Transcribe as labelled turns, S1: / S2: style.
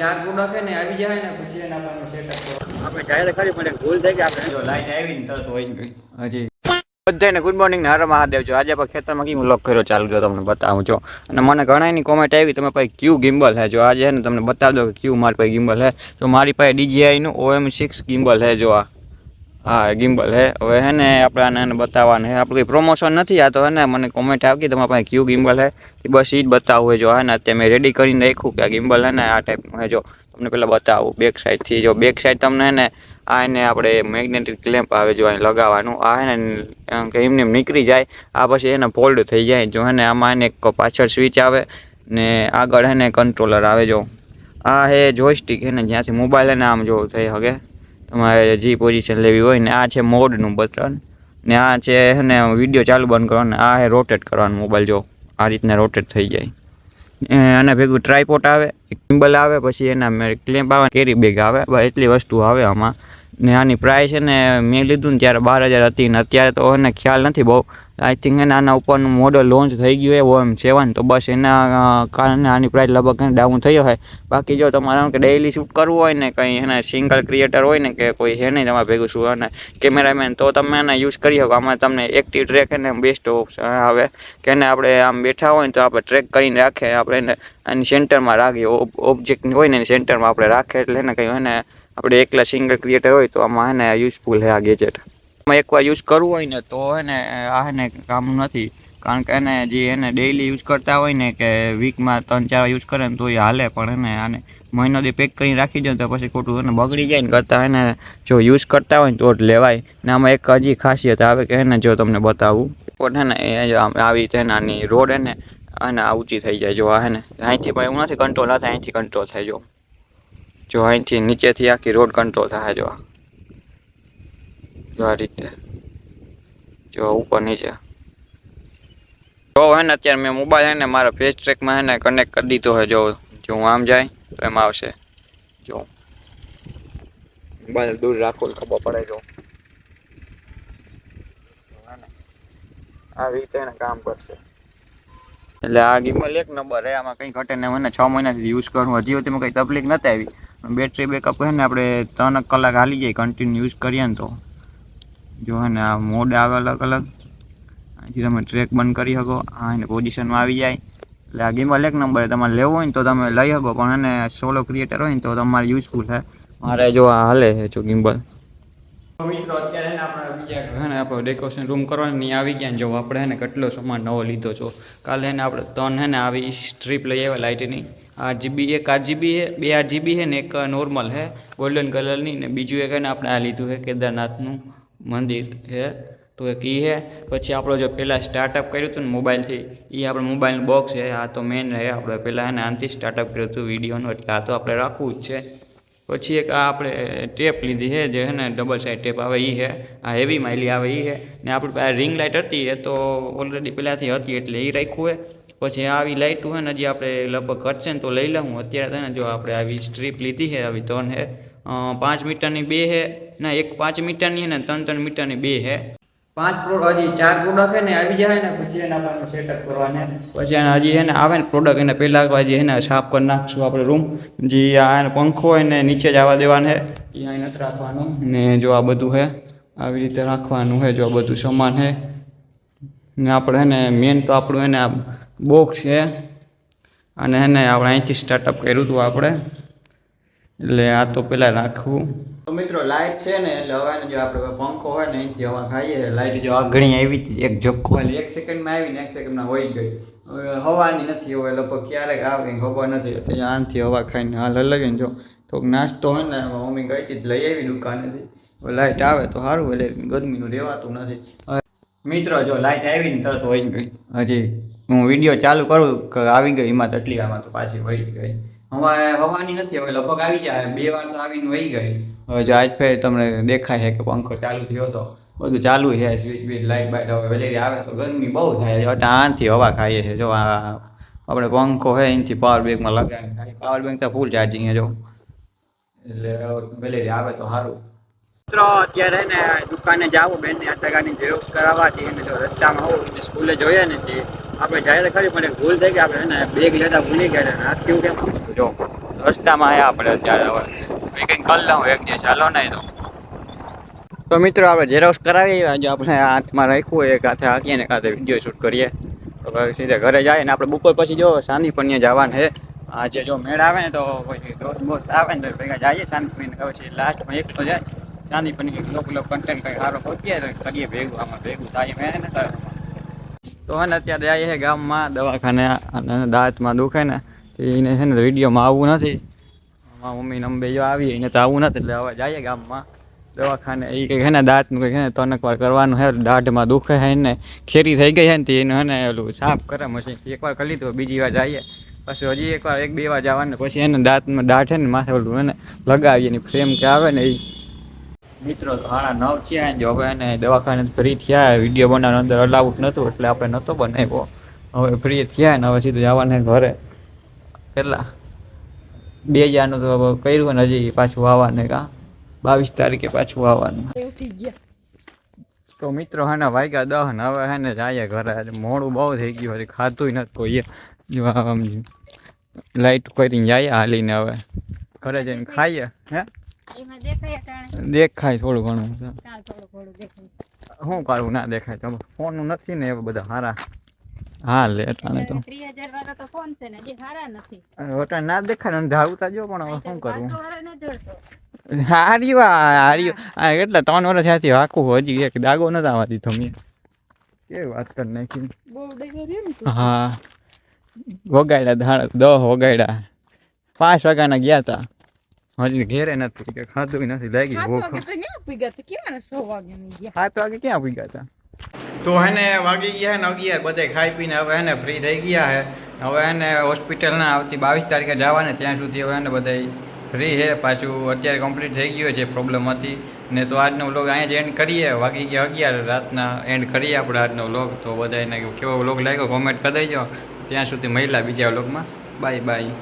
S1: ચાર પ્રોડક્ટ ને આવી જાય ને પછી એના આપણને સેટઅપ આપણે જાહેર ખરી પણ ભૂલ થઈ કે આપણે. જો લાઈન આવી ને તો હોય ગઈ હજી. બધાને ગુડ મોર્નિંગ ને હર મહાદેવ છો આજે આપણે ખેતરમાં કેમ લોક કર્યો ચાલુ ગયો તમને બતાવું છો અને મને ઘણાની કોમેન્ટ આવી તમે પાસે ક્યુ ગિમ્બલ હે જો. આજે હે ને તમને બતાવી દો કે ક્યુ મારી પાસે ગિમ્બલ હે. તો મારી પાસે ડીજીઆઈનું ઓએમ સિક્સ ગિમ્બલ હે જો આ. હા ગિમ્બલ હે. હવે હે ને આપણે આને બતાવવાનું હે. આપણે કંઈ પ્રમોશન નથી આ તો હે ને મને કોમેન્ટ આવી તમારા પાસે ક્યુ ગિમ્બલ હે? એ બસ એ જ બતાવવું જો. હે ને, અત્યારે મેં રેડી કરીને રાખ્યું કે આ ગિમ્બલ હે ને આ ટાઈપનું હે જો. તમને પહેલાં બતાવું બેક સાઈડથી જો બેક સાઈડ તમને હે ને આ એને આપણે મેગ્નેટિક ક્લેમ્પ આવે જો અહીં લગાવવાનું. આ હે ને કે એમને નીકળી જાય. આ પછી એને ફોલ્ડ થઈ જાય. જો હે ને આમાં એને એક પાછળ સ્વિચ આવે ને આગળ હે ને કંટ્રોલર આવે જો. આ હે જોઈસ્ટિક હે ને, જ્યાંથી મોબાઈલ હે ને આમ જો થઈ શકે. તમારે જે પોઝિશન લેવી હોય ને, આ છે મોડનું બટન. ને આ છે ને વીડિયો ચાલુ બંધ કરવાનો, આ છે રોટેટ કરવાનું મોબાઈલ જો આ રીતના રોટેટ થઈ જાય. અને ભેગું ટ્રાયપોટ આવે કિમ્બલ આવે, પછી એના ક્લેમ્પ આવે કેરી બેગ આવે એટલી વસ્તુ આવે આમાં. ને આની પ્રાઇસ છે ને મેં લીધું ને ત્યારે બાર હજાર હતી ને અત્યારે તો એને ખ્યાલ નથી બહુ. આઈ થિંક એને આના ઉપરનું મોડલ લોન્ચ થઈ ગયું હોય એમ સેવન તો બસ એના કારણે આની પ્રાઇસ લગભગ ડાઉન થયો હોય બાકી જો તમારે કે ડેઈલી શૂટ કરવું હોય ને કંઈ એને સિંગલ ક્રિએટર હોય ને કે કોઈ છે નહીં તમારે ભેગું શું અને કેમેરામેન તો તમે એને યુઝ કરી શકો. આમાં તમને એક્ટિવ ટ્રેક એને બેસ્ટ આવે. કે એને આપણે આમ બેઠા હોય ને તો આપણે ટ્રેક કરીને રાખે. આપણે એને આની સેન્ટરમાં રાખીએ. ઓબ્જેક્ટ હોય ને એની સેન્ટરમાં આપણે રાખે એટલે એને કંઈ હોય ને આપણે એકલા સિંગલ ક્રિએટર હોય તો આમાં એને યુઝફુલ છે આ ગેજેટ આમાં એકવાર યુઝ કરવું હોય ને તો હે ને આ હે ને કામ નથી. કારણ કે એને જે એને ડેઈલી યુઝ કરતા હોય ને કે વીકમાં ત્રણ ચાર યુઝ કરે ને તો એ હાલે. પણ એને આને મહિનો દી પેક કરીને રાખી દે તો પછી ખોટું એને બગડી જાય ને કરતાં એને જો યુઝ કરતા હોય ને તો જ લેવાય. ને આમાં એક હજી ખાસિયત આવે કે એને જો તમને બતાવું. પણ હે ને એ આવી રીતે નાની રોડ હે ને અને આ ઊંચી થઈ જાય. જો આ હે ને અહીંથી પણ એવું નથી કંટ્રોલ ના થાય અહીંથી કંટ્રોલ થાય જો. જો અહીંથી નીચેથી આખી રોડ કંટ્રોલ થાય જો. જો આ રીતે. જો ઉપર નીચે. જો હે ને અત્યારે મેં મોબાઈલ હે ને મારા ફેસ ટ્રેકમાં હે કનેક્ટ કરી દીધો હોય જો જો હું આમ જાય તો એમ આવશે. જો. મોબાઈલ દૂર રાખો ખબર પડે જો. આ રીતે એને કામ કરશે. એટલે આ ગિમ્બલ એક નંબર હે, આમાં કંઈ ઘટે ને મને છ મહિનાથી યુઝ કરું. હજી સુધી કંઈ તકલીફ નથી આવી. બેટરી બેકઅપ છે ને આપણે ત્રણ કલાક હાલી જાય કન્ટિન્યુ યુઝ કરીએ ને તો. જો હે ને આ મોડ આવે અલગ અલગ અહીંથી તમે ટ્રેક બંધ કરી શકો આ એને પોઝિશનમાં આવી જાય. એટલે આ ગિમ્બલ એક નંબર તમારે લેવો હોય ને તો તમે લઈ શકો પણ એને સોલો ક્રિએટર હોય ને તો તમારે યુઝફુલ છે મારે જો આ હાલે છે જો ગિમ્બલ મિત્રો અત્યારે આપણે બીજા હે ને આપણે ડેકોરેશન રૂમ કરવાની આવી ગયા ને જો આપણે હે ને કેટલો સામાન નવો લીધો છો. કાલે હે ને આપણે ત્રણ હે ને આવી સ્ટ્રીપ લઈ આવ્યા લાઇટની આઠ જીબી એક આઠ જીબી છે બે આઠ જીબી છે ને એક નોર્મલ છે, ગોલ્ડન કલરની ને બીજું એક હે ને આપણે આ લીધું છે, કેદારનાથનું મંદિર છે, તો એક એ છે. પછી આપણો જો પહેલાં સ્ટાર્ટઅપ કર્યું હતું ને મોબાઈલથી એ આપણે મોબાઈલનું બોક્સ છે, આ તો મેન રહે આપણે પહેલાં એને આનાથી સ્ટાર્ટઅપ કર્યું હતું વિડીયોનું એટલે આ તો આપણે રાખવું જ છે. પછી એક આ આપણે ટેપ લીધી છે, જે છે ને ડબલ સાઇડ ટેપ આવે એ છે, આ હેવી માઇલી આવે એ છે, ને આપણી પાસે રિંગ લાઇટ હતી એ તો ઓલરેડી પહેલાંથી હતી, એટલે એ રાખ્યું છે. પછી આવી લાઇટું છે ને હજી આપણે લગભગ ઘટશે ને તો લઈ લઉં. અત્યારે તો ને જો આપણે આવી સ્ટ્રીપ લીધી છે આવી ત્રણ છે. પાંચ મીટરની બે છે. ના એક પાંચ મીટરની ને ત્રણ ત્રણ મીટરની બે છે. પાંચ પ્રોડક્ટ હજી ચાર પ્રોડક્ટ છે ને આવી જાય ને પછી એના પર સેટઅપ કરવાને. પછી એને હજી એને આવે ને પ્રોડક્ટ એને પહેલાં હજી એને સાફ કરી નાખશું આપણે રૂમ જે આ એને પંખો ને નીચે જ આવવા દેવાનો છે. એ અહીં નથી રાખવાનું. ને જો આ બધું છે આવી રીતે રાખવાનું છે જો આ બધું સામાન છે. ને આપણે એને મેન તો આપણું એને આ બોક્સ છે. અને એને આપણે અહીંથી સ્ટાર્ટઅપ કર્યું હતું આપણે. એટલે આ તો પહેલાં રાખવું. તો મિત્રો લાઇટ છે ને, એટલે હવે જો આપણે પંખો હોય ને, અહીંથી હવા ખાઈએ. લાઇટ જો આગળ આવી હતી, એક ઝબકો એક સેકન્ડમાં આવી ને, એક સેકન્ડમાં હોઈ ગઈ. હવાની નથી, હવે લગભગ ક્યારેક આવે, કંઈ ખબર નથી. આનથી હવા ખાઈને હાલ અલગ ને જો. થોડોક નાસ્તો હોય ને મમ્મી ગઈ હતી, લઈ આવી દુકાનેથી. લાઇટ આવે તો સારું, એટલે ગરમીનું રહેવાતું નથી. મિત્રો, જો લાઇટ આવી ને, તરત હોય ગઈ. હજી. હું વીડિયો ચાલુ કરું કે આવી ગઈ, એમાં તો એટલી આમાં તો પાછી વહી ગઈ. હવે હવાની નથી હવે, લગભગ આવી જાય. બે વાર તો આવીને વહી ગઈ. હવે જો આજ ફેર તમને દેખાય છે કે પંખો ચાલુ થયો હતો બધું ચાલુ છે, સ્વિચ બીચ લાઇટ બાઇટ હવે વેલેરી આવે તો ગરમી બહુ થાય. છે એટલે આનથી હવા ખાઈએ છે. જો આ આપણે પંખો છે, એનાથી પાવર બેંકમાં લગાવીને પાવર બેંક તો ફૂલ ચાર્જિંગ છે, જો. એટલે વેલેરી આવે તો સારું. મિત્રો, અત્યારે ને, દુકાને જાવ બેન ને આધારકાર્ડની ઝેરોક્સ કરાવવાથી એને જો રસ્તામાં હોવું એને સ્કૂલે જોઈએ ને તે. આપણે જાય તો ખરી પણ એક ભૂલ થઈ ગઈ આપણે એને બેગ લેતા ભૂલી ગયા હાથ કેવું કેમ? જો રસ્તામાં આવ્યા આપણે અત્યારે હવે. કંઈક કરી લઉં એક દિવસ ચાલો નહીં તો. તો મિત્રો આપણે ઝેરોક્સ કરાવીએ આજે આપણે હાથમાં રાખ્યું હોય એક હાથે હાકીએ ને એક હાથે વીડિયો શૂટ કરીએ. તો હવે સીધા ઘરે જાય ને આપણે બપોર પછી જો સાંદી પણ જવાનું છે. આજે જો મેળ આવે ને તો પછી દોસ્ત બોસ્ત આવે ને તો ભેગા જઈએ શાંતિ પીને પછી લાસ્ટમાં એકલો જાય. શાંતિ પણ કંઈક લોક લોક કન્ટેન્ટ કંઈક સારો પહોંચીએ તો કરીએ ભેગું આમાં ભેગું થાય મેં ને. તો હે ને અત્યારે જઈએ છે ગામમાં, દવાખાને અને દાંતમાં દુખે ને એને છે ને વિડીયોમાં આવવું નથી. મારા મમ્મી ને અંબે આવીએ, એને તો આવવું નથી, એટલે હવે જઈએ ગામમાં. દવાખાને એ કંઈક છે ને દાંતનું કંઈક છે ને તનક વાર કરવાનું છે દાઢમાં દુખે છે ને, ખેરી થઈ ગઈ છે ને, તે એને ને ઓલું સાફ કરે મશીન. એકવાર કરી લીધું, બીજી વાર જઈએ પછી હજી એકવાર, એક બે વાર જવાનું, પછી એને દાંતમાં દાઢ છે ને માથે ઓલું એને લગાવીએ ને, ફ્રેમ કે આવે ને એ મિત્રો હાણા નવ થયા જો હવે એને દવાખાને ફ્રી થયા વીડિયો બનાવવાનો અંદર અલાઉટ નહોતું એટલે આપણે નહોતો બનાવ્યો. હવે ફ્રી થયા ને હવે સીધું જવાને ઘરે. કેટલા? બે હજારનું તો હવે કર્યું ને હજી પાછું આવવાને કા? બાવીસ તારીખે પાછું આવવાનું. તો મિત્રો હે વાગ્યા દહ ને હવે હે ને જાય ઘરે. મોડું બહુ થઈ ગયું હજી ખાતું નથી કોઈએ. લાઇટ કરીને જાય હાલીને હવે. ઘરે જઈને ખાઈએ હે?
S2: દેખાય
S1: થોડું ઘણું શું કરવું? ના દેખાય. તો ફોનનું નથી ને એ બધા સારા હા લે અટાણે તો.
S2: ફોન ને
S1: અટાણે ના દેખાય ને ધાવતા જો પણ હવે શું કરવું?
S2: હારી વા હારી જોડતો.
S1: આ હાર્યું. આ એટલે ત્રણ વર્ષ થયાથી આખું હજી એક દાગો નથી આવવા દીધો મેં. કેવી વાત કરી નાખી.
S2: ને
S1: હા. વગાડ્યા ધાણ દહ વગાડ્યા. પાંચ વાગ્યાના ગયા તા. હજી ઘેરે નથી કે ખાધું નથી લાગી ભૂખ સાત વાગે ક્યાં આવી ગયા હતા તો એને વાગી ગયા ને અગિયાર બધે ખાઈ પીને હવે એને ફ્રી થઈ ગયા હે હવે એને હોસ્પિટલના આવતી બાવીસ તારીખે જવાને ત્યાં સુધી હવે એને બધા ફ્રી છે પાછું અત્યારે કમ્પ્લીટ થઈ ગયો છે પ્રોબ્લેમ હતી ને તો આજનો વ્લોગ અહીંયા જ એન્ડ કરીએ વાગી ગયા અગિયાર રાતના એન્ડ કરીએ આપણે આજનો વ્લોગ તો બધાને કેવો વ્લોગ લાગ્યો કોમેન્ટ કરી દેજો ત્યાં સુધી મહિલા બીજા વ્લોગમાં બાય બાય